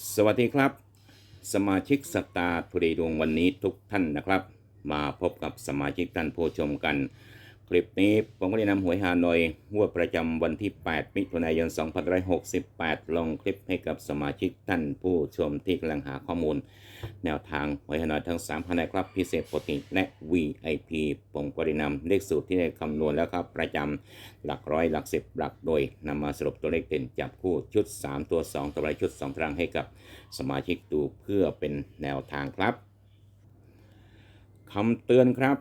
สวัสดีครับ สมาชิกสตาร์ทุเดย์ดวงวันนี้ทุกท่านนะครับ มาพบกับสมาชิกท่านผู้ชมกัน คลิปนี้ผมก็ได้นำหวยฮานอยงวดประจำวันที่ 8 มิถุนายน 2568 ลงคลิปให้กับสมาชิกท่านผู้ชมที่กำลังหาข้อมูล แนวทางหวยฮานอยทั้ง3คะแนนครับพิเศษปกติและ VIP ผมก็ได้นำเลขสูตรที่ได้คำนวณแล้วครับ ประจำหลักร้อยหลักสิบหลักโดยนำมาสรุปตัวเลขเด่นจับคู่ชุด 3 ตัว 2 ตัวไรชุด2ตารางให้กับสมาชิกดูเพื่อเป็นแนวทางครับคำเตือนครับ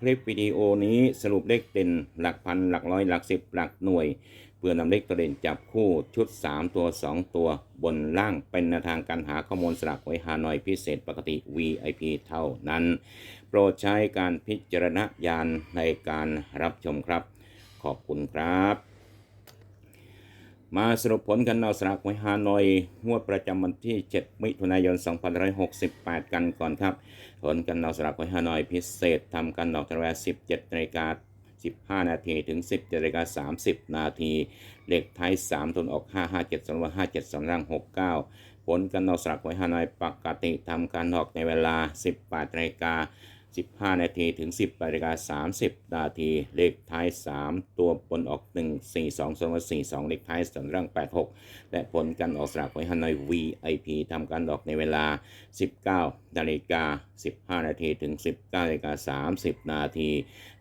คลิปวิดีโอนี้สรุปเลขเด่นหลักพันหลักร้อยหลักสิบหลักหน่วย เพื่อนำเลขตัวเด่นจับคู่ชุด 3 ตัว 2 ตัวบนล่างเป็นแนวทางการหาข้อมูลสลักไว้ฮานอยพิเศษปกติ VIP เท่านั้น โปรดใช้การพิจารณญาณในการรับชมครับ ขอบคุณครับ มาสรุปผลกันเอาสลากไว้ฮานอยงวดประจำวันที่ 7 มิถุนายน 2568 กันก่อนครับ ผลกันเอาสลากไว้ฮานอยพิเศษทำกันออกตั้งแต่17นาฬิกา15 นาทีถึง10นาฬิกา30 นาทีเลขท้าย3ตัวออก 557สำหรับ57สำหรับ69 ผลกันเอาสลากไว้ฮานอยปกติทำการออกในเวลา 18นาฬิกา 15 นาทีถึง 10นาฬิกา30 นาที เลขท้าย 3 ตัวบนออก 1 4 2 2 4 2 เลขท้ายสันร่าง 86 และผลการออกสลากไว้ฮานอย VIP ทำการออกในเวลา 19นาฬิกา15 นาทีถึง 19นาฬิกา30 นาที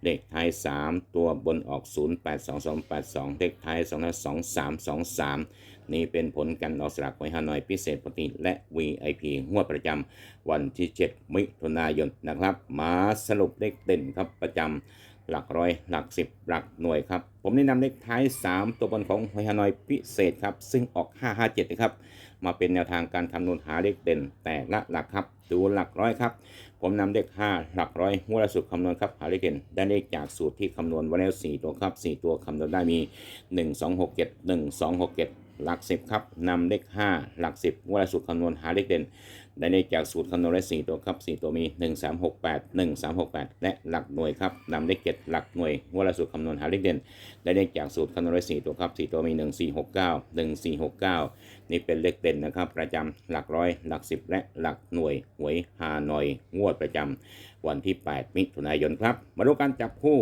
เลขท้าย 3 ตัวบนออก 082282 เลขท้าย2 2323 นี่เป็นผลการออกสลากไว้ฮานอยพิเศษปกติและ VIP งวดประจำวันที่ 7 มิถุนายนนะครับ มาสรุปเลขเด่นครับประจำ หลักร้อย หลักสิบหลักหน่วยครับ ผมแนะนำเลขท้าย 3 ตัวบนของไว้ฮานอยพิเศษครับ ซึ่งออก 557 นะครับ มาเป็นแนวทางการคำนวณหาเลขเด่น แต่ละหลักครับ ดูหลักร้อยครับ ผมนำเลข 5 หลักร้อยงวละสูตรคำนวณครับ หาเลขเด่น ได้เลขจากสูตรที่คำนวณไว้แล้ว 4 ตัวครับ 4 ตัวคำนวณได้มี 1 2 6 7 1 2 6 7 หลัก10ครับนำเลข5หลัก10งวดละสูตรคำนวณหาเลขเด่น ได้เลขจากสูตรคำนวณได้4ตัวครับ4ตัวมี1 3 6 8 1 3 6 8และหลักหน่วยครับนำเลข7หลักหน่วยวดละสูตรคำนวณหาเลขเด่น ได้เลขจากสูตรคำนวณได้4ตัวครับ4ตัวมี1 4 6 9 1 4 6 9นี่เป็นเลขเด่นนะครับ ประจำหลักร้อยหลัก10และหลักหน่วยหวยฮานอยงวดประจำวันที่ 8 มิถุนายนครับ มาดูการจับคู่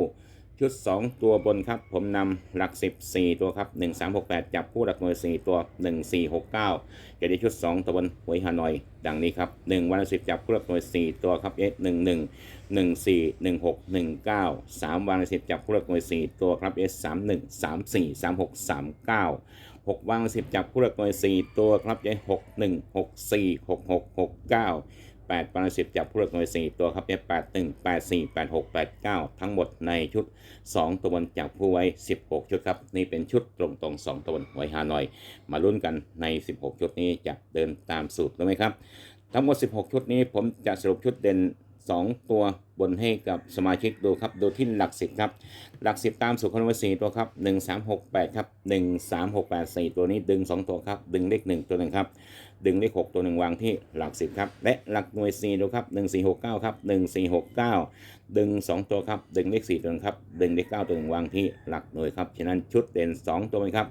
ชุด 2 ตัวบนครับ ผมนำหลัก 10 4 ตัวครับ 1 3 6 8 จับคู่หลักหน่วย 4 ตัว 1 4 6 9 จะได้ชุด 2 ตัวบนหวยฮานอย ดังนี้ครับ 1 วันละ10 จับคู่หลักหน่วย 4 ตัวครับ S 1 1 1 4 1 6 1 9 3 วันละ10 จับคู่หลักหน่วย 4 ตัวครับ S 3 1 3 4 3 6 3 9 6วางสิบจับคู่หลักหน่วย 4 ตัวครับยายหกหนึ่งหกสี่หกหกหกเก้าแปดวางสิบจับคู่หลักหน่วย4ตัวครับยายแปดหนึ่งแปดสี่แปดหกแปดเก้าทั้งหมดในชุด 2 ตัวบนจับคู่ไว้ 16 ชุดครับ นี่เป็นชุดตรงตรงๆ2ตัวบนไว้ฮานอย มาลุ้นกันใน 16 ชุดนี้จะเดินตามสูตรหรือไม่ครับ ทั้งหมด 16 ชุดนี้ผมจะสรุปชุดเด่น 2 ตัวบนให้กับสมาชิกดูครับ ดูที่หลัก10ครับ หลัก10ตามสูตรคำนวณ4ตัวครับ1 3 6 8ครับ1 3 6 8 4ตัวนี้ดึง2ตัวครับ ดึงเลข1ตัวหนึ่งครับ ดึงเลข6ตัวหนึ่งวางที่หลัก 10 ครับ และหลักหน่วย 4 ดูครับ 1 4 6 9 ครับ 1 4 6 9 ดึง 2 ตัวครับ ดึงเลข 4 ตัวนึงครับ ดึงเลข 9 ตัวหนึ่งวางที่หลักหน่วยครับ ฉะนั้นชุดเด่น 2 ตัวนะครับ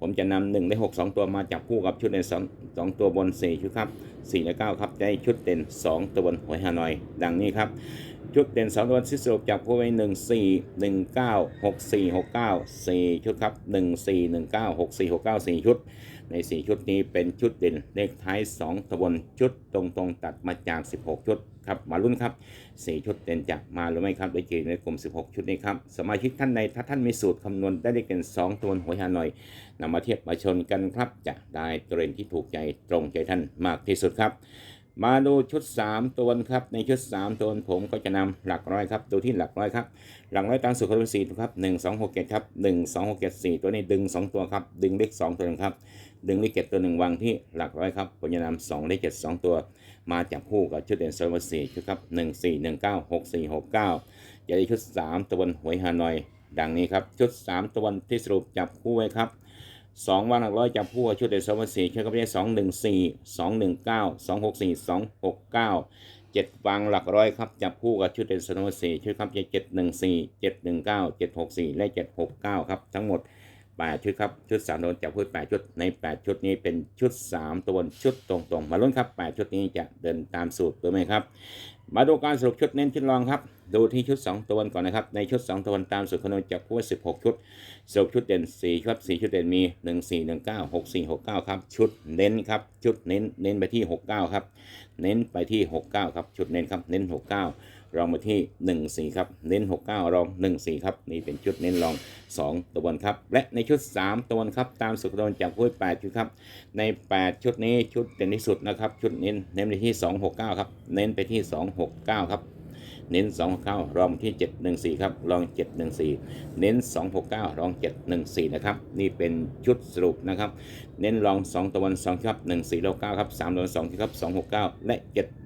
ผมจะนำ1และ6 2 ตัวมาจับคู่กับชุดเด่น 2 2 ตัวบน 4 ชุดครับ 4 และ 9 ครับได้ชุดเด่น 2 ตัวบนหวยฮานอย ดังนี้ครับ ชุดเด่นสองตัวที่สรุปจับคู่ไว้หนึ่งสี่หนึ่งเก้าหกสี่หกเก้าสี่ชุดครับหนึ่งสี่หนึ่งเก้าหกสี่หกเก้าสี่ชุด ในสี่ชุดนี้เป็นชุดเด่นเลขท้ายสองตะบนชุดตรงตรงตัดมาจาก16ชุดครับมาลุ้นครับสี่ชุดเด่นจะมาหรือไม่ครับได้เจอในกลุ่ม16ชุดนี้ครับสมาชิกท่านใดถ้าท่านมีสูตรคำนวณได้เลขเด่นสองตัวบนหวยฮานอยนำมาเทียบมาชนกันครับจะได้ตัวเด่นที่ถูกใจตรงใจท่านมากที่สุดครับ มาดูชุด 3 ตัวครับ ในชุด 3 ตัวผมก็จะนำหลักร้อยครับดูที่หลักร้อยครับหลักร้อยตามสูตรคำนวณสี่ครับ1 2 6 7ครับ1 2 6 7 4ตัวนี้ดึง 2 ตัวครับดึงเลข2ตัวหนึงครับดึงเลขเจ็ดตัวหนึ่งวางที่หลักร้อยครับผมจะนำ2เลขเจ็ดสองตัว มาจับคู่กับชุดเด่นโซลสี่ชุดครับ1 4 1 9 6 4 6 9จะได้ชุด 3 ตัวนหวยฮานอย ดังนี้ครับชุด 3 ตัวนที่สรุปจับคู่ไว้ครับ สองวันหลักร้อยจับคู่กับชุดเด็ดสองพันสี่ชุดก็ไม่ใช่สองหนึ่งสี่สองหนึ่งเก้าสองหกสี่สองหกเก้าเจ็ดวางหลักร้อยครับจับคู่กับชุดเด็ดสองพันสี่ชุดครับเจ็ดหนึ่งสี่เจ็ดหนึ่งเก้าเจ็ดหกสี่และเจ็ดหกเก้าครับทั้งหมด 8 ชุดครับ ชุด3ตัวจับคู่8ชุด ใน 8 ชุดนี้เป็นชุด 3 ตัวชุดตรงๆ มาลุ้นครับ 8 ชุดนี้จะเดินตามสูตรหรือไม่ครับ มาดูการสรุปชุดเน้นชุดรองครับ ดูที่ชุด 2 ตัวก่อนนะครับ ในชุด 2 ตัวตามสูตรคำนวณจับคู่16 ชุดสรุปชุดเด่น 4 ครับ 4 ชุดเด่นมี 1 4 1 9 6 4 6 9 ครับ ชุดเน้นครับ ชุดเน้น เน้นไปที่ 69 ครับ เน้นไปที่ 69 ครับ ชุดเน้นครับ เน้น 69 รองมาที่ 14 ครับ เน้น 69 รอง 14 ครับ นี่เป็นชุดเน้นรอง 2 ตัวบนครับ และในชุด 3 ตัวบนครับ ตามสุขโดนจับคู่8ชุดครับ ใน 8 ชุดนี้ชุดเด่นที่สุดนะครับ ชุดเน้นเน้นไปที่ 269 ครับ เน้นไปที่ 269 ครับ เน้น 269 รองที่ 714 ครับ รอง 714 เน้น 269 รอง 714 นะครับ นี่เป็นชุดสรุปนะครับ เน้นรอง 2ตะวัน2ครับ 1469 ครับ 3ตะวัน2ครับ 269 และ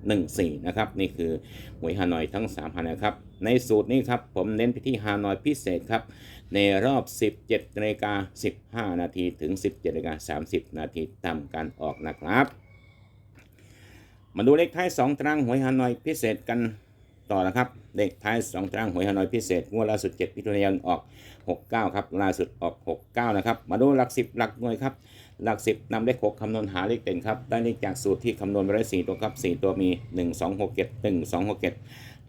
714 นะครับ นี่คือหวยฮานอยทั้ง3ฮานอยครับ ในสูตรนี้ครับ ผมเน้นไปที่ฮานอยพิเศษครับ ในรอบ 17นาฬิกา15 นาที ถึง 17นาฬิกา30 นาทีตามการออกนะครับ มาดูเลขท้าย 2 ตารางหวยฮานอยพิเศษกัน ต่อนะครับ เลขท้าย 2ตารางหวยฮานอยพิเศษงวดล่าสุด 7 พิจายนออก 69 ครับล่าสุดออก 69 นะครับ มาดูหลัก 10 หลักหน่วยครับ หลัก 10นำเลข 6คำนวณหาเลขเด่นครับ ได้เลขจากสูตรที่คำนวณไปได้4ตัวครับ 4 ตัวมี 1 2 6 7 1 2 6 7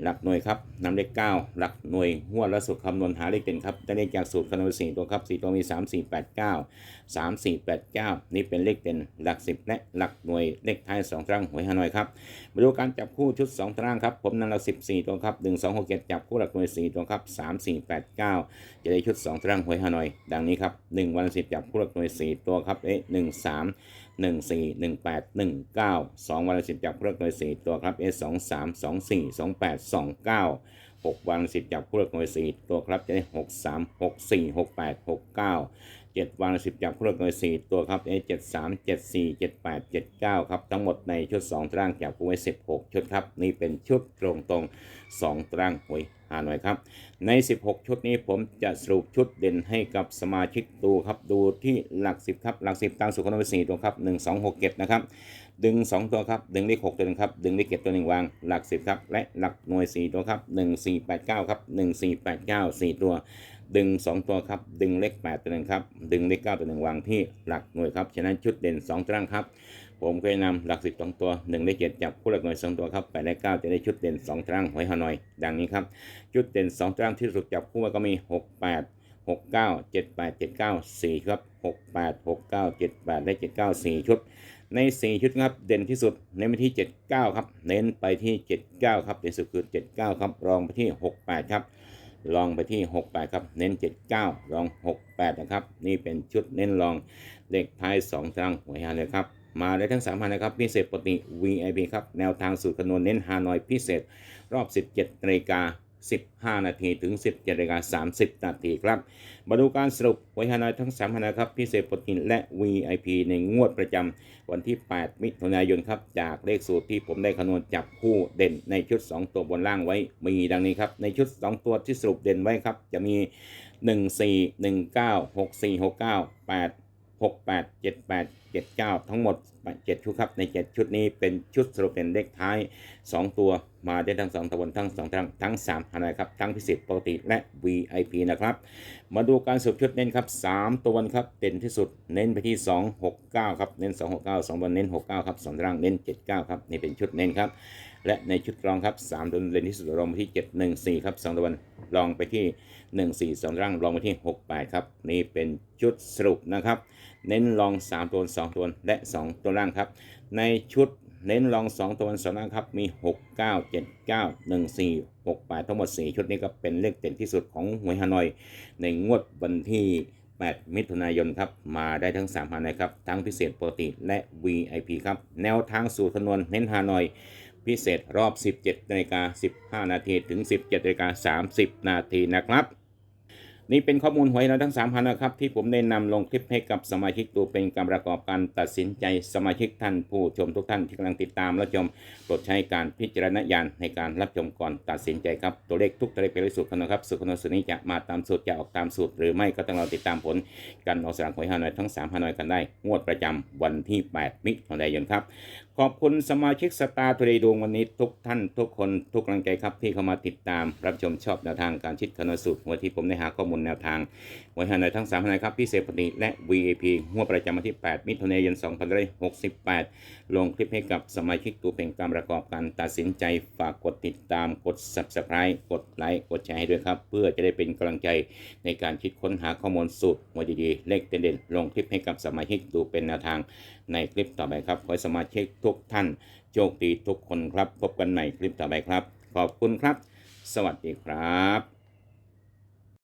หลักหน่วยครับนำเลข9หลักหน่วยงวดล่าสุดคำนวณหาเลขเด่นครับได้เลขจากสูตรคำนวณ4ตัวครับ4ตัวมี3 4 8 9 3 4 8 9นี่เป็นเลขเด่นหลัก10และหลักหน่วยเลขท้าย2ตารางหวยฮานอยครับมาดูการจับคู่ชุด2ตารางครับผมนำหลัก14ตัวครับ1 2 6 7จับคู่หลักหน่วย4ตัวครับ3 4 8 9จะได้ชุด2ตารางหวยฮานอย ดังนี้ครับ1วันละ10จับคู่หลักหน่วย4ตัวครับเอ๊ะ1 3 1 4 1 8 141819 2 วันละ10 จับคู่หลักหน่วย 4 ตัวครับเอ๊ะ2 3 2 4 2 8 2 9 6 วันสิบจับคู่หลักหน่วย 4 ตัวครับจะได้ 6 3 6 4 6 8 6 9 7 วันสิบจับคู่หลักหน่วย 4 ตัวครับเอ๊ะ7 3 7 4 7 8 7 9 ครับ ทั้งหมดในชุด 2 ตารางจับคู่ไว้ 16 ชุดครับ นี่เป็นชุดตรงตรงๆ2 ตารางหวย หาหน่อยครับ ใน 16 ชุดนี้ผมจะสรุปชุดเด่นให้กับสมาชิกดูครับ ดูที่หลัก 10 ครับ หลัก 10 ตามสุขนวิสีตัวครับ 1 2 6 7 นะครับ ดึง 2 ตัวครับ ดึงเลข6ตัวหนึงครับ ดึงเลข7ตัวหนึ่งวาง หลัก 10 ครับ และหลักหน่วย 4 ตัวครับ 1 4 8 9 ครับ 1 4 8 9 4 ตัว ดึง 2 ตัวครับ ดึงเลข8ตัวหนึ่งครับ ดึงเลข9ตัวหนึ่งวางที่หลักหน่วยครับ ฉะนั้นชุดเด่น 2ตารางครับ ผมเคยนำหลักสิบสองตัว1เลข7จับคู่หลักหน่วย 2 ตัวครับ8เลข9จะได้ชุดเด่น 2ตารางหวยฮานอย ดังนี้ครับ ชุดเด่น 2ตารางที่สุดจับคู่ไว้ก็มี 6 8 6 9 7 8 7 9 4ครับ6 8 6 9 7 8 และ 7 9 4 ชุด ใน 4 ชุดครับ เด่นที่สุดเน้นไปที่ 79 ครับ เน้นไปที่ 79 ครับเด่นสุดคือ 79 ครับ รองไปที่ 68 ครับ ลองไปที่ 68 ครับ เน้น 79 ลอง 68 นะครับ นี่เป็นชุดเน้นลองเลขท้าย2ตารางหวยฮานอยครับ มาได้ทั้ง3พันนะครับ พิเศษปกติ VIP ครับ แนวทางสูตรคำนวณเน้นฮานอยพิเศษ รอบ 17นาฬิกา 15 นาทีถึง 17นาฬิกา30 นาทีครับ มาดูการสรุปหวยานอยทั้ง3พันนะครับ พิเศษปกติและ VIP ในงวดประจำวันที่ 8 มิถุนายนครับ จากเลขสูตรที่ผมได้คำนวณจับคู่เด่นในชุด 2 ตัวบนล่างไว้ มีดังนี้ครับ ในชุด 2 ตัวที่สรุปเด่นไว้ครับ จะมี 1 4 1 9 6 4 6 9 8 6 8 7 8 7 9 ทั้งหมด 7 ชุดครับ ใน 7 ชุดนี้เป็นชุดสรุปเด่นเลขท้าย 2 ตัวมาได้ทั้ง 2ตะวันทั้ง 2ทางทั้ง3ฮานอยครับ ทั้งพิเศษปกติและ VIP นะครับ มาดูการสรุปชุดเน้นครับ 3 ตัวครับเด่นที่สุดเน้นไปที่ 2 6 9 ครับ เน้น 2 6 9 2บนเน้น 6 9 ครับ2ตารางเน้น 7 9 ครับ นี่เป็นชุดเน้นครับ และในชุดรองครับ 3 ตัวเด่นที่สุดรองไปที่ 7 1 4 ครับ2ตะวันรองไปที่ 1 4 2ตารางรองไปที่ 6 8 ครับ นี่เป็นชุดสรุปนะครับ เน้นรอง 3 ตัว 2 ตัว และ 2 ตัวล่างครับ ในชุดเน้นรอง 2 ตัว2ล่างครับ มี 6 9 7 9 1 4 6 8 ทั้งหมด 4 ชุดนี้ก็เป็นเลขเด่นที่สุดของหวยฮานอย ในงวดวันที่ 8 มิถุนายนครับ มาได้ทั้ง3พันนะครับ ทั้งพิเศษปกติและ VIP ครับ แนวทางสู่คำนวณเน้นฮานอยพิเศษรอบ 17นาฬิกา15 นาทีถึง 17นาฬิกา30 นาทีนะครับ นี่เป็นข้อมูลหวยเราทั้ง3พันนะครับ ที่ผมได้นำลงคลิปให้กับสมาชิกตัวเป็นการประกอบการตัดสินใจสมาชิกท่านผู้ชมทุกท่านที่กำลังติดตามและชมโปรดใช้การพิจารณญาณในการรับชมก่อนตัดสินใจครับตัวเลขทุกตัวเลขเป็นสูตรคนวณครับ สูตรคนสูตรนี้จะมาตามสูตรจะออกตามสูตร หรือไม่ก็ต้องรอติดตามผลการออกสลากหวยฮานอยทั้ง3ฮานอยกันได้ งวดประจำวันที่ 8 มิถุนายนครับขอบคุณสมาชิกสตาร์ทเรดวงวันนี้ทุกท่านทุกคนทุกกำลังใจครับที่เข้ามาติดตาม รับชมชอบแนวทางการชิดคณะสูตรหัวที่ผมได้หาข้อมูลแนวทางไว้ให้ในทั้ง3ทนายครับพิเศษปฏิและ VAP หัวประจำวันที่ 8 มิถุนายน2568 ลงคลิปให้กับสมาชิกตัวเป็นการประกอบการตัดสินใจฝากกดติดตามกด Subscribe กดไลค์กดแชร์ให้ด้วยครับ เพื่อจะได้เป็นกำลังใจในการคิดค้นหาข้อมูลสูตรหัวดีๆเลขเด่นๆลงคลิปให้กับสมาชิกดูเป็นแนวทาง ในคลิปต่อไปครับ ขอให้สมาชิกทุกท่าน โชคดีทุกคนครับ พบกันใหม่คลิปต่อไปครับ ขอบคุณครับ สวัสดีครับ